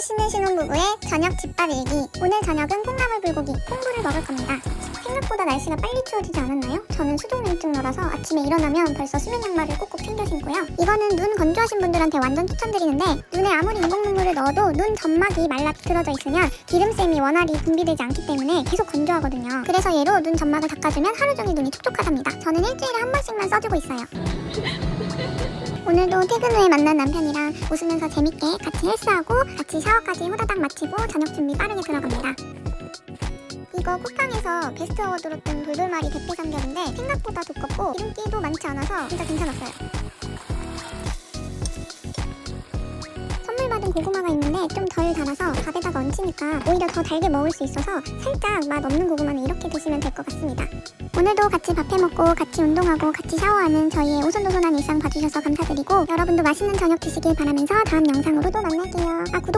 씻는 신혼부부의 저녁 집밥 일기. 오늘 저녁은 콩나물 불고기, 콩불을 먹을 겁니다. 생각보다 날씨가 빨리 추워지지 않았나요? 저는 수족냉증러라서 아침에 일어나면 벌써 수면 양말을 꼭꼭 챙겨 신고요. 이거는 눈 건조하신 분들한테 완전 추천드리는데 눈에 아무리 인공 눈물을 넣어도 눈 점막이 말라 비틀어져 있으면 기름쌤이 원활히 분비되지 않기 때문에 계속 건조하거든요. 그래서 얘로 눈 점막을 닦아주면 하루 종일 눈이 촉촉하답니다. 저는 일주일에 한 번씩만 써주고 있어요. 오늘도 퇴근 후에 만난 남편이랑 웃으면서 재밌게 같이 헬스하고 같이 샤워까지 후다닥 마치고 저녁 준비 빠르게 들어갑니다. 이거 쿠팡에서 베스트 어워드로 뜬 돌돌말이 대패 삼겹인데 생각보다 두껍고 기름기도 많지 않아서 진짜 괜찮았어요. 선물 받은 고구마가 있는데 좀 덜 달아서 밥에다가 얹히니까 오히려 더 달게 먹을 수 있어서 살짝 맛 없는 고구마는 이렇게 드시면 될 것 같습니다. 오늘도 같이 밥해 먹고 같이 운동하고 같이 샤워하는 저희의 오손도손한 일상 봐주셔서 감사드리고 여러분도 맛있는 저녁 드시길 바라면서 다음 영상으로 또 만날게요. 아 구독